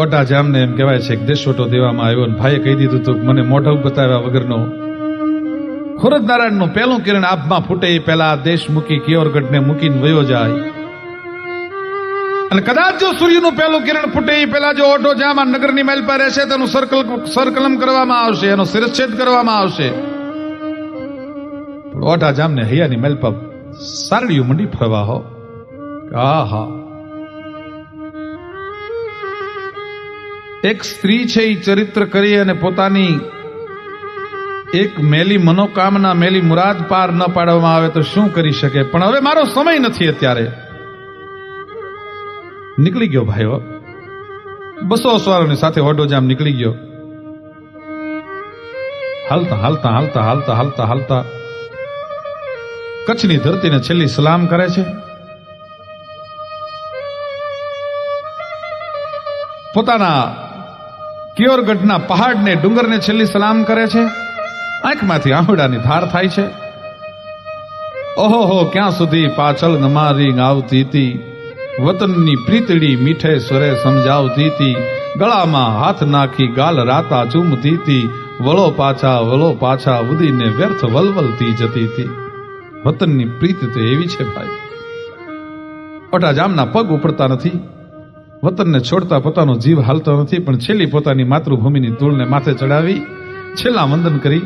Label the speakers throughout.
Speaker 1: ઓટા જામને એમ કહેવાય છે કે દેશોટો દેવામાં આવ્યો ને ભાઈએ કહી દીધું હતું મને મોઢું બતાવ્યા વગરનો. ખુરદ નારાયણનું પહેલું કિરણ આભમાં ફૂટે એ પહેલા દેશ મૂકી કિયોરગઢને મૂકીને વયો જાય. અને કદાચ જો સૂર્યનું પહેલું કિરણ ફૂટે એ પહેલા જો ઓટો જામાં નગરની માઇલ પર રહેશે તેનું સર્કલ સરકલમ કરવામાં આવશે, એનો શિરચ્છેદ કરવામાં આવશે. ઓટા જામને હૈયાની માઇલ પર સારડીયું મંડી ફરવા હો. આહા. એક સ્ત્રી છે એ ચરિત્ર કરી અને પોતાની એક મેલી મનોકામના, મેલી મુરાદ પાર ન પાડવામાં આવે તો શું કરી શકે? પણ હવે મારો સમય નથી અત્યારે. નીકળી ગયો ભાઈઓ બસો સવારોની સાથે ઓડોજામ નીકળી ગયો. હાલતા હાલતા હાલતા હાલતા હાલતા હાલતા કચ્છની ધરતીને છેલ્લી સલામ કરે છે. પોતાના કિયોરગઢના પહાડને ડુંગરને છેલ્લી સલામ કરે છે? આંખમાંથી આહુડાની ધાર થાય છે? ઓહો ક્યાં સુધી પાછળ નમારી ગાવતી હતી? વતનની પ્રીતડી મીઠે સ્વરે સમજાવતી હતી. ગળામાં હાથ નાખી ગાલ રાતા ચૂમતી હતી. વળો પાછા વળો પાછા ઉદીને વ્યર્થ વલવલતી જતી હતી. વતનની પ્રીત તો એવી છે ભાઈ. ઓટા જામના પગ ઉપડતા નથી. વતનને છોડતા પોતાનો જીવ હાલતો નથી, પણ છેલ્લી પોતાની માતૃભૂમિની ધૂળને માથે ચડાવી છેલ્લા વંદન કરી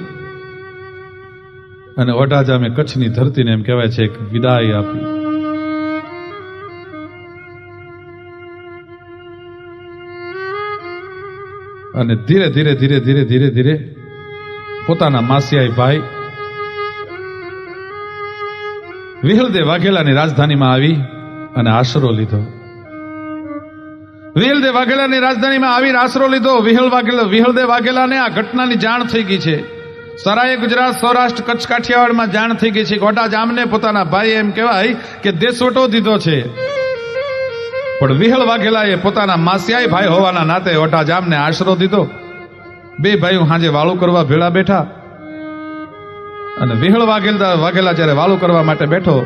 Speaker 1: અને ઓઢાજામે કચ્છની ધરતીને એમ કહેવાય છે એક વિદાય આપી. અને ધીરે ધીરે ધીરે ધીરે ધીરે ધીરે પોતાના માસિયાઈ ભાઈ વિહલદેવ વાઘેલાની રાજધાનીમાં આવી અને આશરો લીધો. વિહલદેવ વાઘેલાની રાજધાનીમાં આવીને આશરો લીધો. વિહલ વાઘેલા વિહલદે વાઘેલાને આ ઘટનાની જાણ થઈ ગઈ છે. સરાય ગુજરાત સૌરાષ્ટ્ર કચ્છ કાઠિયાવાડમાં જાણ થઈ ગઈ છે. ગોટા જામને પોતાના ભાઈ એમ કહેવાય કે દેશવટો દીધો છે. પણ વિહળ વાઘેલાએ પોતાના માસિયાઈ ભાઈ હોવાના નાતે ઓટા જામને આશરો દીધો. બે ભાઈઓ હાજે વાળું કરવા ભેળા બેઠા. અને વિહળ વાઘેલા વાઘેલા જ્યારે વાળું કરવા માટે બેઠો,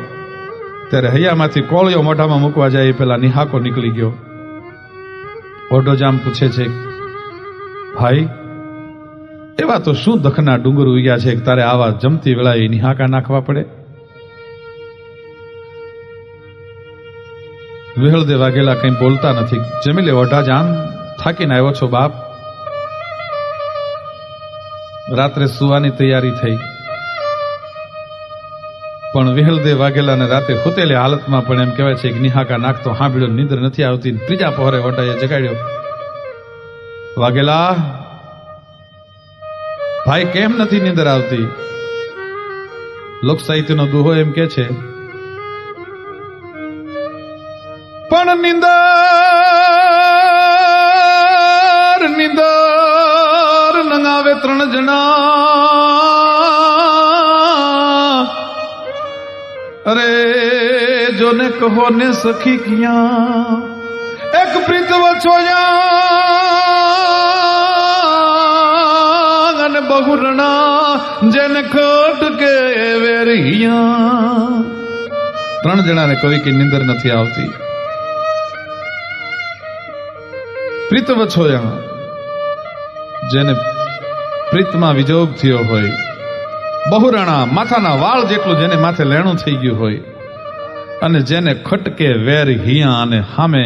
Speaker 1: ત્યારે હૈયામાંથી કોળિયો મોઢામાં મૂકવા જાય એ પેલા નિહાકો નીકળી ગયો. ઓઢોજામ પૂછે છે, ભાઈ, એવા તો શું દખના ડુંગર ઉગ્યા છે તારે આવા જમતી વેળાએ નિહાકા નાખવા પડે? વિહળદે વાઘેલા કંઈ બોલતા નથી. જમી લે ઓઢાજામ થાકીને આવ્યો છો બાપ? રાત્રે સુવાની તૈયારી થઈ. પણ વિહળદે વાઘેલા અને રાતે ખૂતેલી હાલતમાં પણ એમ કહેવાય છે કે નિહાકા નાખતો હાંભળ્યો, નિંદ્ર નથી આવતી ત્રીજા પહોરે ઓટાએ જગાડ્યો. વાઘેલા, ભાઈ કેમ નથી નિંદર આવતી? લોક સાહિત્યનો દુહો એમ કે છે, પણ નિંદર નિંદર નંગાવે ત્રણ જણા અરે, જોને કહો ને સખી ક્યાં? એક પ્રીત વછોયા અને બહુરણા જેને ખોટ કે વેરિયા. ત્રણ જણાને કવિ કે નિંદર નથી આવતી. પ્રીત વછોયા જેને પ્રીતમાં વિજોગ થયો હોય. બહુરાણા માથાના વાળ જેટલું જેને માથે લેણું થઈ ગયું હોય અને જેને ખટકે વેર હિયા અને હામે